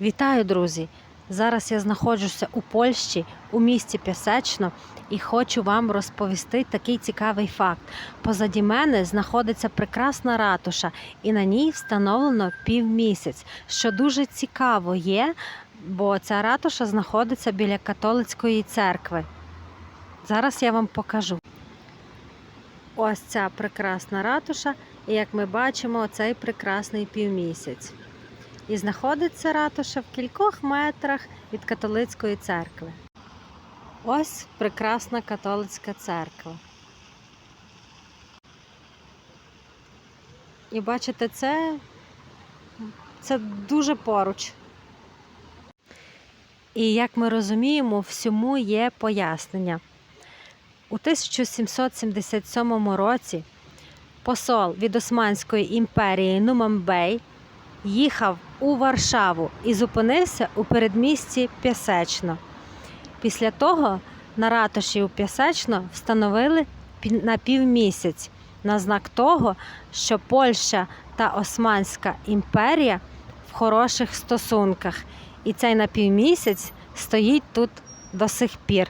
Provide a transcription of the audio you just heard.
Вітаю, друзі! Зараз я знаходжуся у Польщі, у місті Пісечно, і хочу вам розповісти такий цікавий факт. Позаді мене знаходиться прекрасна ратуша, і на ній встановлено півмісяць, що дуже цікаво є, бо ця ратуша знаходиться біля католицької церкви. Зараз я вам покажу. Ось ця прекрасна ратуша, і як ми бачимо, цей прекрасний півмісяць. І знаходиться ратуша в кількох метрах від католицької церкви. Ось прекрасна католицька церква. І бачите, це, це дуже поруч. І як ми розуміємо, всьому є пояснення. У 1777 році посол від Османської імперії Нумамбей їхав у Варшаву і зупинився у передмісті Пісечно. Після того на ратуші у Пісечно встановили на півмісяць на знак того, що Польща та Османська імперія в хороших стосунках. І цей напівмісяць стоїть тут до сих пір.